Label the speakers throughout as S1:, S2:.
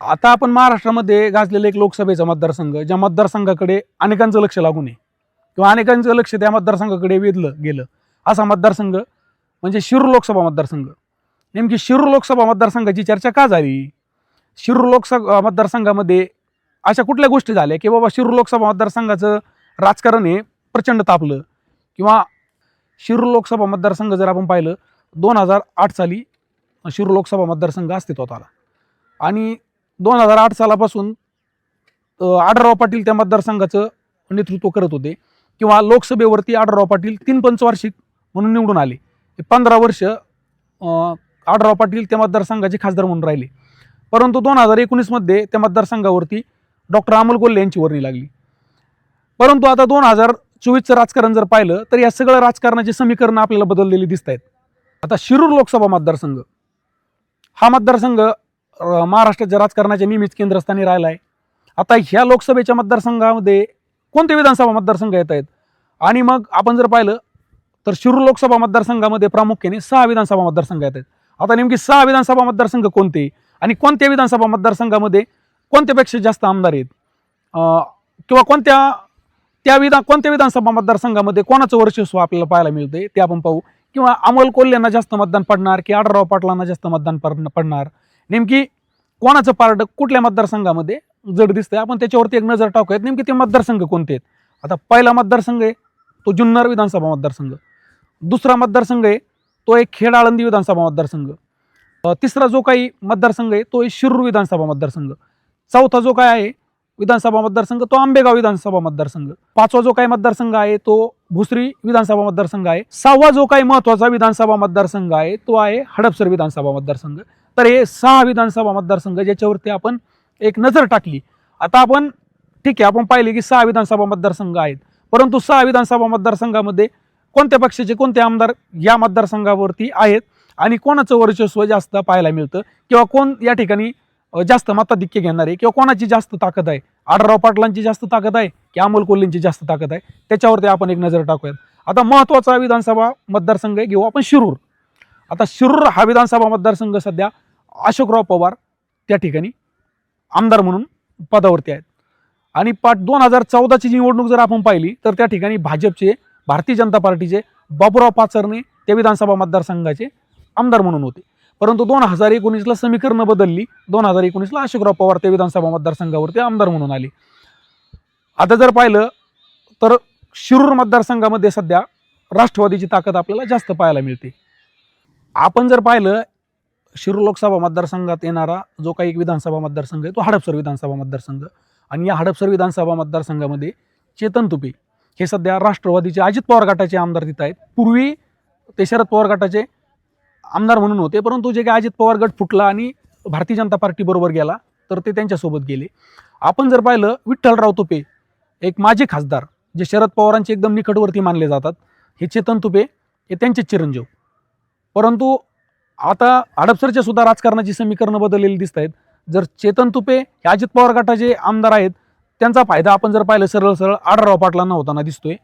S1: आता आपण महाराष्ट्रामध्ये गाजलेलं एक लोकसभेचा मतदारसंघ ज्या मतदारसंघाकडे अनेकांचं लक्ष लागू नये किंवा अनेकांचं लक्ष त्या मतदारसंघाकडे वेधलं गेलं असा मतदारसंघ म्हणजे शिरूर लोकसभा मतदारसंघ. नेमकी शिरूर लोकसभा मतदारसंघाची चर्चा का झाली? शिरूर लोकसभा मतदारसंघामध्ये अशा कुठल्या गोष्टी झाल्या की बाबा शिरूर लोकसभा मतदारसंघाचं राजकारण हे प्रचंड तापलं? किंवा शिरूर लोकसभा मतदारसंघ जर आपण पाहिलं दोन हजार आठ साली शिरूर लोकसभा मतदारसंघ अस्तित्वात आला. आणि दोन हजार आठ सालापासून आडराव आढळराव पाटील त्या मतदारसंघाचं नेतृत्व करत होते. किंवा लोकसभेवरती आढळराव पाटील तीन पंचवार्षिक म्हणून निवडून आले. पंधरा वर्ष आडराव आढळराव पाटील त्या मतदारसंघाचे खासदार म्हणून राहिले. परंतु दोन हजार एकोणीसमध्ये त्या मतदारसंघावरती डॉक्टर अमोल कोल्हे यांची वर्णी लागली. परंतु आता दोन हजार चोवीसचं राजकारण जर पाहिलं तर या सगळ्या राजकारणाचे समीकरण आपल्याला बदललेली दिसत आहेत आता शिरूर लोकसभा मतदारसंघ. हा मतदारसंघ महाराष्ट्राच्या राजकारणाच्या नेहमीच केंद्रस्थानी राहिला आहे आता ह्या लोकसभेच्या मतदारसंघामध्ये कोणते विधानसभा मतदारसंघ येत आहेत? आणि मग आपण जर पाहिलं तर शिरूर लोकसभा मतदारसंघामध्ये प्रामुख्याने सहा विधानसभा मतदारसंघ येत आहेत. आता नेमकी सहा विधानसभा मतदारसंघ कोणते? आणि कोणत्या विधानसभा मतदारसंघामध्ये कोणत्यापेक्षा जास्त आमदार आहेत? किंवा कोणत्या त्या विधान कोणत्या विधानसभा मतदारसंघामध्ये कोणाचं वर्चस्व आपल्याला पाहायला मिळते ते आपण पाहू. किंवा अमोल कोल्ह्यांना जास्त मतदान पडणार की आढराव पाटलांना जास्त मतदान पड- पडणार? नेमकी कोणाचं पारड कुठल्या मतदारसंघामध्ये जड दिसतंय? आपण त्याच्यावरती एक नजर टाकूयात. नेमके ते मतदारसंघ कोणते आहेत? आता पहिला मतदारसंघ आहे तो जुन्नर विधानसभा मतदारसंघ. दुसरा मतदारसंघ आहे तो एक खेड आळंदी विधानसभा मतदारसंघ. तिसरा जो काही मतदारसंघ आहे तो आहे शिरूर विधानसभा मतदारसंघ. चौथा जो काय आहे विधानसभा मतदारसंघ तो आंबेगाव विधानसभा मतदारसंघ. पाचवा जो काही मतदारसंघ आहे तो भुसरी विधानसभा मतदारसंघ आहे. सहावा जो काही महत्त्वाचा विधानसभा मतदारसंघ आहे तो आहे हडपसर विधानसभा मतदारसंघ. तर हे सहा विधानसभा मतदारसंघ ज्याच्यावरती आपण एक नजर टाकली. आता आपण ठीक आहे आपण पाहिले की सहा विधानसभा मतदारसंघ आहेत. परंतु सहा विधानसभा मतदारसंघामध्ये कोणत्या पक्षाचे कोणते आमदार या मतदारसंघावरती आहेत आणि कोणाचं वर्चस्व जास्त पाहायला मिळतं किंवा कोण या ठिकाणी जास्त मताधिक्य घेणार आहे किंवा कोणाची जास्त ताकद आहे? आडराव पाटलांची जास्त ताकद आहे की अमोल कोल्हेंची जास्त ताकद आहे? त्याच्यावरती आपण एक नजर टाकूयात. आता महत्त्वाचा विधानसभा मतदारसंघ घेऊ आपण शिरूर. आता शिरूर हा विधानसभा मतदारसंघ सध्या अशोकराव पवार त्या ठिकाणी आमदार म्हणून पदावरती आहेत. आणि पाठ दोन हजार चौदाची जी निवडणूक जर आपण पाहिली तर त्या ठिकाणी भाजपचे भारतीय जनता पार्टीचे बाबुराव पाचरणे त्या विधानसभा मतदारसंघाचे आमदार म्हणून होते. परंतु दोन हजार एकोणीसला समीकरणं बदलली दोन हजार एकोणीसला अशोकराव पवार त्या विधानसभा मतदारसंघावरती आमदार म्हणून आले. आता जर पाहिलं तर शिरूर मतदारसंघामध्ये सध्या राष्ट्रवादीची ताकद आपल्याला जास्त पाहायला मिळते. आपण जर पाहिलं शिरूर लोकसभा मतदारसंघात येणारा जो काही एक विधानसभा मतदारसंघ आहे तो हडपसर विधानसभा मतदारसंघ. आणि या हडपसर विधानसभा मतदारसंघामध्ये चेतन तुपे हे सध्या राष्ट्रवादीचे अजित पवार गटाचे आमदार तिथं आहेत. पूर्वी ते शरद पवार गटाचे आमदार म्हणून होते परंतु जे काही अजित पवार गट फुटला आणि भारतीय जनता पार्टीबरोबर गेला तर ते त्यांच्यासोबत गेले. आपण जर पाहिलं विठ्ठलराव तुपे एक माजी खासदार जे शरद पवारांचे एकदम निकटवर्ती मानले जातात हे चेतन तुपे हे त्यांचे चिरंजीव. परंतु आता हडपसरच्या सुद्धा राजकारणाची समीकरणं बदललेली दिसत आहेत जर चेतन तुपे हे अजित पवार गटाचे आमदार आहेत त्यांचा फायदा आपण जर पाहिलं सरळ सरळ आढळराव पाटलांना होताना दिसतोय.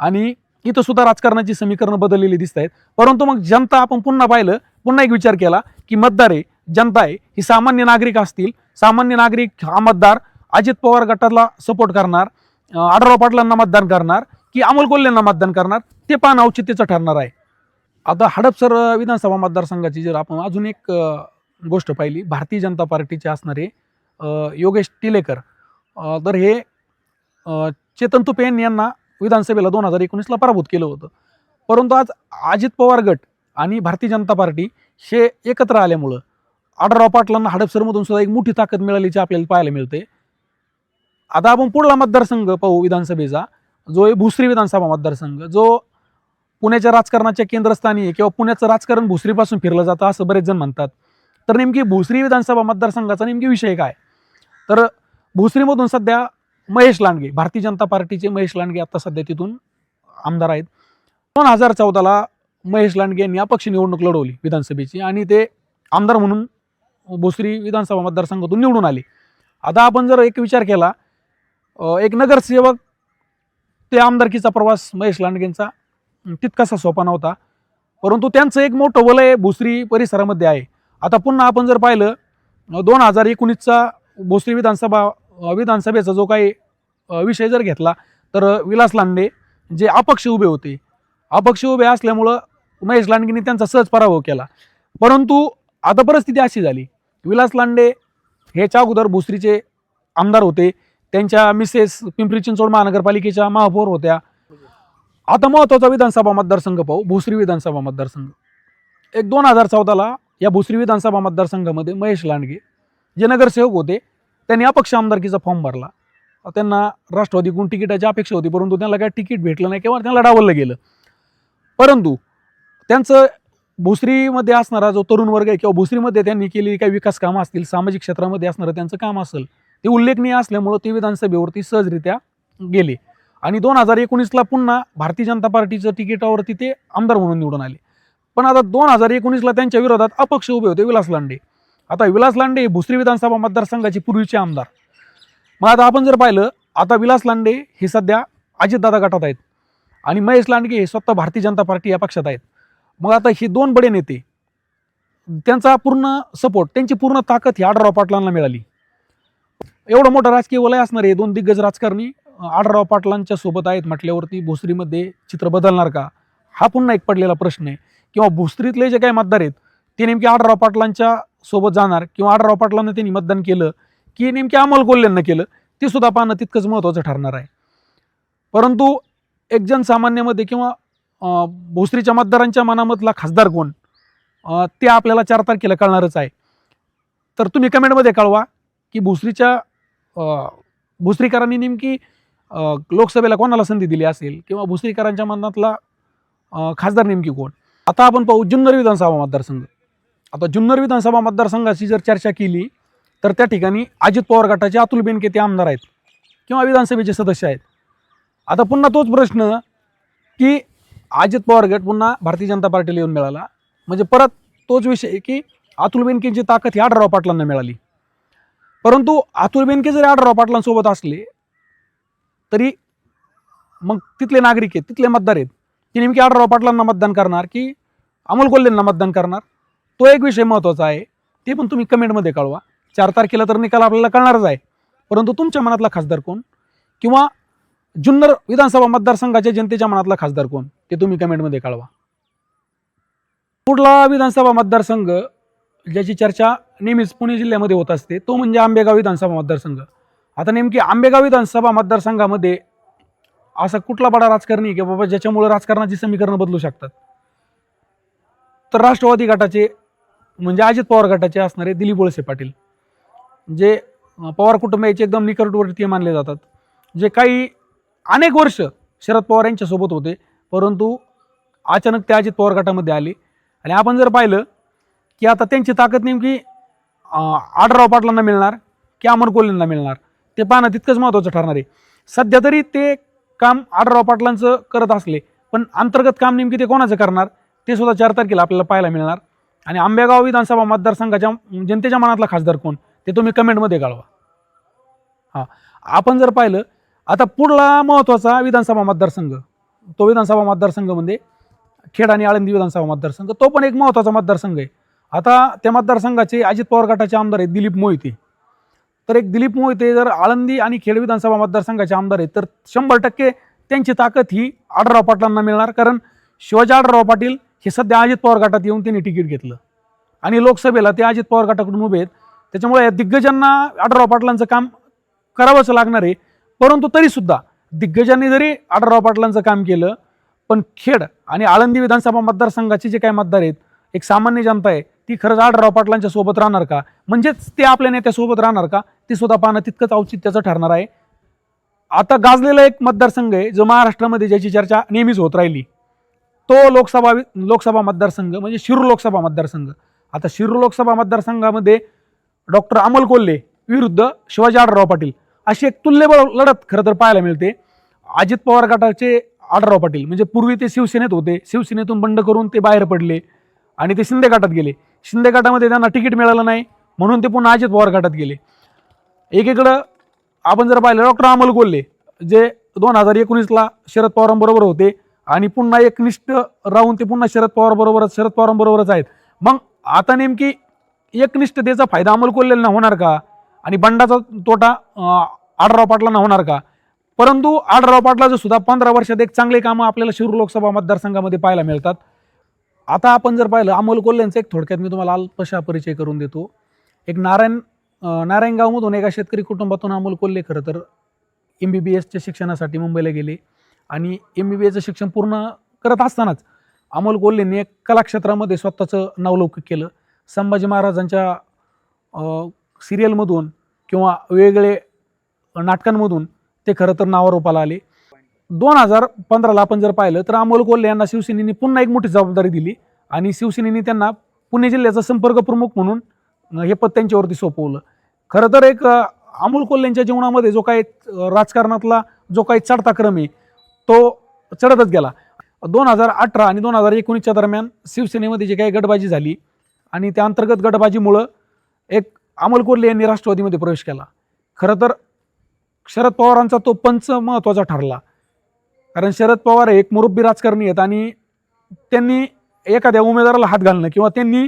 S1: आणि इथं सुद्धा राजकारणाची समीकरणं बदललेली दिसत आहेत परंतु मग जनता आपण पुन्हा पाहिलं पुन्हा एक विचार केला की मतदार आहे जनता आहे ही सामान्य नागरिक असतील. सामान्य नागरिक हा मतदार अजित पवार गटाला सपोर्ट करणार अं, आढळराव पाटलांना मतदान करणार की अमोल कोल्हेंना मतदान करणार ते पाहणं औचित्याचं ठरणार आहे. आता हडपसर विधानसभा मतदारसंघाची जर आपण अजून एक गोष्ट पाहिली भारतीय जनता पार्टीचे असणारे योगेश टिलेकर तर हे चेतन तुपे यांना विधानसभेला दोन हजार एकोणीसला पराभूत केलं होतं. परंतु आज अजित पवार गट आणि भारतीय जनता पार्टी हे एकत्र आल्यामुळं आढराव पाटलांना हडपसरमधून सुद्धा एक मोठी ताकद मिळालीची आपल्याला पाहायला मिळते. आता आपण पुढला मतदारसंघ पाहू विधानसभेचा जो आहे भुसरी विधानसभा मतदारसंघ जो पुण्याच्या राजकारणाच्या केंद्रस्थानी आहे किंवा पुण्याचं राजकारण भुसरीपासून फिरलं जातं असं बरेच जण म्हणतात. तर नेमकी भुसरी विधानसभा मतदारसंघाचा नेमकी विषय काय? तर भुसरीमधून सध्या महेश लांडगे भारतीय जनता पार्टीचे महेश लांडगे आता सध्या तिथून आमदार आहेत. दोन हजार चौदाला महेश लांडगे यांनी अपक्ष निवडणूक लढवली विधानसभेची आणि ते आमदार म्हणून भोसरी विधानसभा मतदारसंघातून निवडून आले. आता आपण जर एक विचार केला एक नगरसेवक ते आमदारकीचा प्रवास महेश लांडगेंचा तितकासा सोपा नव्हता. परंतु त्यांचं एक मोठं वलय भोसरी परिसरामध्ये आहे. आता पुन्हा आपण जर पाहिलं दोन हजार एकोणीसचा भोसरी विधानसभा विधानसभेचा जो काही विषय जर घेतला तर विलास लांडे जे अपक्ष उभे होते. अपक्ष उभे असल्यामुळं महेश लांडगेंनी त्यांचा सहज पराभव केला. परंतु आता परिस्थिती अशी झाली. विलास लांडे ह्याच्या अगोदर भोसरीचे आमदार होते. त्यांच्या मिसेस पिंपरी चिंचवड महानगरपालिकेच्या महापौर होत्या. आता महत्त्वाचा विधानसभा मतदारसंघ पाहू भोसरी विधानसभा मतदारसंघ. एक दोन हजार चौदाला या भोसरी विधानसभा मतदारसंघामध्ये महेश लांडगे जे नगरसेवक होते त्यांनी अपक्ष आमदारकीचा फॉर्म भरला. त्यांना राष्ट्रवादीकडून तिकिटाची अपेक्षा होती परंतु त्यांना काय तिकीट भेटलं नाही किंवा त्यांना डावललं गेलं. परंतु त्यांचं भोसरीमध्ये असणारा जो तरुण वर्ग आहे किंवा भोसरीमध्ये त्यांनी केलेली काही विकास कामं असतील सामाजिक क्षेत्रामध्ये असणारं त्यांचं काम असेल ते उल्लेखनीय असल्यामुळं ते विधानसभेवरती सहजरित्या गेले. आणि दोन हजार एकोणीसला पुन्हा भारतीय जनता पार्टीचं तिकिटावरती ते आमदार म्हणून निवडून आले. पण आता दोन हजार एकोणीसला त्यांच्या विरोधात अपक्ष उभे होते विलास लांडे. आता विलास लांडे हे भुसरी विधानसभा मतदारसंघाचे पूर्वीचे आमदार. मग आता आपण जर पाहिलं आता विलास लांडे हे सध्या अजितदादा गटात आहेत. आणि महेश लांडगे हे स्वतः भारतीय जनता पार्टी या पक्षात आहेत. मग आता हे दोन बडे नेते त्यांचा पूर्ण सपोर्ट त्यांची पूर्ण ताकद ही आढराव पाटलांना मिळाली. एवढं मोठं राजकीय वलय असणार हे दोन दिग्गज राजकारणी आडराव पाटलांच्या सोबत आहेत म्हटल्यावरती भोसरीमध्ये चित्र बदलणार का? हा पुन्हा एक पडलेला प्रश्न आहे. किंवा भोसरीतले जे काही मतदार आहेत ते नेमके आडराव पाटलांच्या सोबत जाणार किंवा आडराव पाटलांना त्यांनी मतदान केलं की नेमके अमोल कोल्हेंना केलं ते सुद्धा पाहणं तितकंच महत्त्वाचं ठरणार आहे. परंतु एक जनसामान्यामध्ये किंवा भोसरीच्या मतदारांच्या मनामधला खासदार कोण ते आपल्याला चार तारखेला कळणारच आहे. तर तुम्ही कमेंटमध्ये कळवा की भोसरीच्या भोसरीकरांनी नेमकी लोकसभेला कोणाला संधी दिली असेल किंवा भुसरीकरांच्या मनातला खासदार नेमकी कोण? आता आपण पाहू जुन्नर विधानसभा मतदारसंघ. आता जुन्नर विधानसभा मतदारसंघाची जर चर्चा केली तर त्या ठिकाणी अजित पवार गटाचे अतुल बेनके ते आमदार आहेत किंवा विधानसभेचे सदस्य आहेत. आता पुन्हा तोच प्रश्न की अजित पवार गट पुन्हा भारतीय जनता पार्टीला येऊन मिळाला. म्हणजे परत तोच विषय की अतुल बेनकेंची ताकद ही आढळराव पाटलांना मिळाली. परंतु अतुल बेनके जरी आढळराव पाटलांसोबत असले तरी मग तिथले नागरिक आहेत तिथले मतदार आहेत. की नेमकी आढळराव पाटलांना मतदान करणार की अमोल कोल्हेंना मतदान करणार? तो एक विषय महत्त्वाचा आहे. ते पण तुम्ही कमेंटमध्ये कळवा. चार तारखेला तर निकाल आपल्याला कळणारच आहे. परंतु तुमच्या मनातला खासदार कोण? किंवा जुन्नर विधानसभा मतदारसंघाच्या जनतेच्या मनातला खासदार कोण? ते तुम्ही कमेंटमध्ये कळवा. पुढला विधानसभा मतदारसंघ ज्याची चर्चा नेहमीच पुणे जिल्ह्यामध्ये होत असते तो म्हणजे आंबेगाव विधानसभा मतदारसंघ. आता नेमकी आंबेगाव विधानसभा मतदारसंघामध्ये असा कुठला बडा राजकारणी की बाबा ज्याच्यामुळे राजकारणाची समीकरणं बदलू शकतात? तर राष्ट्रवादी गटाचे म्हणजे अजित पवार गटाचे असणारे दिलीप वळसे पाटील जे पवार कुटुंबियाचे एकदम निकटवर्तीय मानले जातात जे काही अनेक वर्ष शरद पवार यांच्यासोबत होते परंतु अचानक ते अजित पवार गटामध्ये आले. आणि आपण जर पाहिलं की आता त्यांची ताकद नेमकी आढराव पाटलांना मिळणार की अमर कोल्हेंना मिळणार? ते पाहणं तितकंच महत्त्वाचं ठरणार आहे. सध्या तरी ते काम आडराव पाटलांचं करत असले पण अंतर्गत काम नेमकी ते कोणाचं करणार ते सुद्धा चार तारखेला आपल्याला पाहायला मिळणार. आणि आंबेगाव विधानसभा मतदारसंघाच्या जनतेच्या मनातला खासदार कोण ते तुम्ही कमेंटमध्ये कळवा हां. आपण जर पाहिलं आता पुढला महत्त्वाचा विधानसभा मतदारसंघ तो विधानसभा मतदारसंघ म्हणजे खेड आणि आळंदी विधानसभा मतदारसंघ तो पण एक महत्त्वाचा मतदारसंघ आहे. आता त्या मतदारसंघाचे अजित पवार गटाचे आमदार आहेत दिलीप मोहिते. तर एक दिलीप मोहिते जर आळंदी आणि खेड विधानसभा मतदारसंघाचे आमदार आहेत तर शंभर टक्के त्यांची ताकद ही आढळराव पाटलांना मिळणार. कारण शिवाजी आढळराव पाटील हे सध्या अजित पवार गटात येऊन त्यांनी तिकीट घेतलं. आणि लोकसभेला ते अजित पवार गटाकडून उभे आहेत. त्याच्यामुळे या दिग्गजांना आढळराव पाटलांचं काम करावंच लागणार आहे. परंतु तरीसुद्धा दिग्गजांनी जरी आढळराव पाटलांचं काम केलं पण खेड आणि आळंदी विधानसभा मतदारसंघाचे जे काही मतदार आहेत एक सामान्य जनता आहे ती खरंच आढळराव पाटलांच्या सोबत राहणार का? म्हणजेच ते आपल्या नेत्यासोबत राहणार का? ते सुद्धा पाहणं तितकंच औचित्याचं ठरणार आहे. आता गाजलेला एक मतदारसंघ आहे जो महाराष्ट्रामध्ये ज्याची चर्चा नेहमीच होत राहिली. तो लोकसभा लोकसभा मतदारसंघ म्हणजे शिरूर लोकसभा मतदारसंघ. आता शिरूर लोकसभा मतदारसंघामध्ये डॉक्टर अमोल कोल्हे विरुद्ध शिवाजी आडराव पाटील. अशी एक तुल्यबळ लढत खरं तर पाहायला मिळते. अजित पवार गटाचे आडराव पाटील म्हणजे पूर्वी ते शिवसेनेत होते. शिवसेनेतून बंड करून ते बाहेर पडले. आणि ते शिंदे गटात गेले. शिंदे गटामध्ये त्यांना तिकीट मिळालं नाही म्हणून ते पुन्हा अजित पवार गटात गेले. एकीकडं आपण जर पाहिलं डॉक्टर अमोल कोल्हे जे दोन हजार एकोणीसला शरद पवारांबरोबर होते आणि पुन्हा एकनिष्ठ राहून ते पुन्हा शरद पवारबरोबरच शरद पवारांबरोबरच आहेत. मग आता नेमकी एकनिष्ठतेचा फायदा अमोल कोल्हेला होणार का? आणि बंडाचा तोटा आडराव पाटलांना होणार का? परंतु आढळराव पाटलाचं सुद्धा पंधरा वर्षात एक चांगले कामं आपल्याला शिरूर लोकसभा मतदारसंघामध्ये पाहायला मिळतात. आता आपण जर पाहिलं अमोल कोल्ह्यांचं एक थोडक्यात मी तुम्हाला अल्पशा परिचय करून देतो. एक नारायण नारायणगावमधून एका शेतकरी कुटुंबातून अमोल कोल्हे खरं तर एम बी बी एसच्या शिक्षणासाठी मुंबईला गेले आणि एम बी बी एसचं शिक्षण पूर्ण करत असतानाच अमोल कोल्हेंनी एक कलाक्षेत्रामध्ये स्वतःचं नावलौकिक केलं. संभाजी महाराजांच्या सिरियलमधून किंवा वेगळे नाटकांमधून ते खरं तर नावारूपाला आले. दोन हजार पंधराला आपण जर पाहिलं तर अमोल कोल्हे यांना शिवसेनेने पुन्हा एक मोठी जबाबदारी दिली आणि शिवसेनेने त्यांना पुणे जिल्ह्याचा संपर्क प्रमुख म्हणून हे पद त्यांच्यावरती सोपवलं. खरं तर एक अं, अमोल कोल्हेंच्या जीवनामध्ये जो काही राजकारणातला जो काही चढता क्रम आहे तो चढतच गेला. दोन हजार अठरा आणि दोन हजार एकोणीसच्या दरम्यान शिवसेनेमध्ये जी काही गटबाजी झाली आणि त्या अंतर्गत गटबाजीमुळं एक अमोल कोल्हे यांनी राष्ट्रवादीमध्ये प्रवेश केला. खरं तर शरद पवारांचा तो पंच महत्त्वाचा ठरला. कारण शरद पवार एक मुरुब्बी राजकारणी आहेत आणि त्यांनी एखाद्या उमेदवाराला हात घालणं किंवा त्यांनी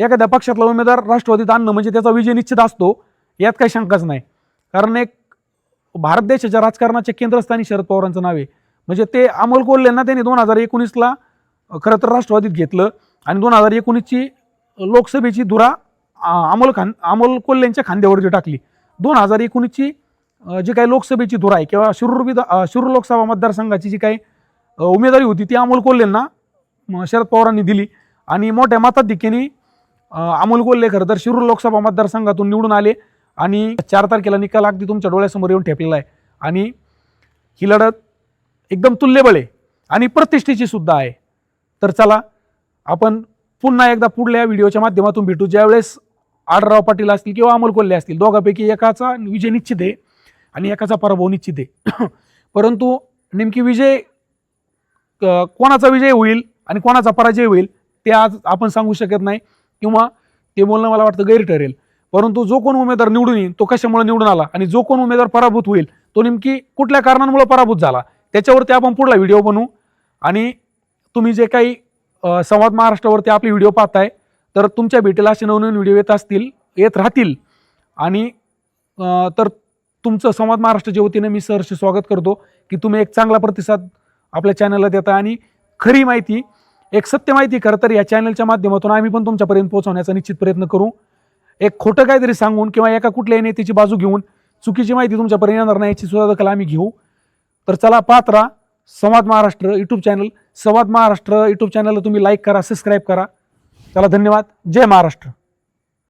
S1: एखाद्या पक्षातला उमेदवार राष्ट्रवादीत आणणं म्हणजे त्याचा विजय निश्चित असतो यात काही शंकाच नाही. कारण एक भारत देशाच्या राजकारणाच्या केंद्रस्थानी शरद पवारांचं नाव आहे. म्हणजे ते अमोल कोल्हेंना त्यांनी दोन हजार एकोणीसला खरं तर राष्ट्रवादीत घेतलं आणि दोन हजार एकोणीसची लोकसभेची धुरा अमोल खान अमोल कोल्हेंच्या खांद्यावरती टाकली. दोन हजार एकोणीसची जी काही लोकसभेची धुरा आहे किंवा शिरूर विधा शिरूर लोकसभा मतदारसंघाची जी काही उमेदवारी होती ती अमोल कोल्हेंना शरद पवारांनी दिली. आणि मोठ्या मताधिक्याने अमोल कोल्हे खरं तर शिरूर लोकसभा मतदारसंघातून निवडून आले आणि चार तारखेला निकाल अगदी तुमच्या डोळ्यासमोर येऊन ठेपलेला आहे. आणि ही लढत एकदम तुल्यबळ आहे आणि प्रतिष्ठेची सुद्धा आहे. तर चला आपण पुन्हा एकदा पुढल्या व्हिडिओच्या माध्यमातून भेटू. ज्यावेळेस आडराव पाटील असतील किंवा अमोल कोल्हे असतील दोघांपैकी एकाचा विजय निश्चित आहे. आणि एकाचा पराभव निश्चित आहे. परंतु नेमकी विजय कोणाचा विजय होईल आणि कोणाचा पराजय होईल ते आज आपण सांगू शकत नाही किंवा ते बोलणं मला वाटतं गैर ठरेल. परंतु जो कोण उमेदवार निवडून येईल तो कशामुळे निवडून आला आणि जो कोण उमेदवार पराभूत होईल तो नेमकी कुठल्या कारणांमुळे पराभूत झाला त्याच्यावरती आपण पुढला व्हिडिओ बनवू. आणि तुम्ही जे काही संवाद महाराष्ट्रावरती आपले व्हिडिओ पाहताय तर तुमच्या भेटीला असे नवनवीन व्हिडिओ येत असतील येत राहतील. आणि तर तुमचं संवाद महाराष्ट्राच्या वतीनं मी सहर्ष स्वागत करतो की तुम्ही एक चांगला प्रतिसाद आपल्या चॅनलला देता आणि खरी माहिती एक सत्य माहिती खरं तर या चॅनलच्या माध्यमातून आम्ही पण तुमच्यापर्यंत पोहोचवण्याचा निश्चित प्रयत्न करू. एक खोटं काहीतरी सांगून किंवा एका कुठल्याही नेत्याची बाजू घेऊन चुकीची माहिती तुमच्यापर्यंत येणार नाही याची सुद्धा दखल आम्ही घेऊ. तर चला पात्रा संवाद महाराष्ट्र यूट्यूब चॅनल संवाद महाराष्ट्र यूट्यूब चॅनलला तुम्ही लाईक करा सबस्क्राईब करा. चला धन्यवाद. जय महाराष्ट्र.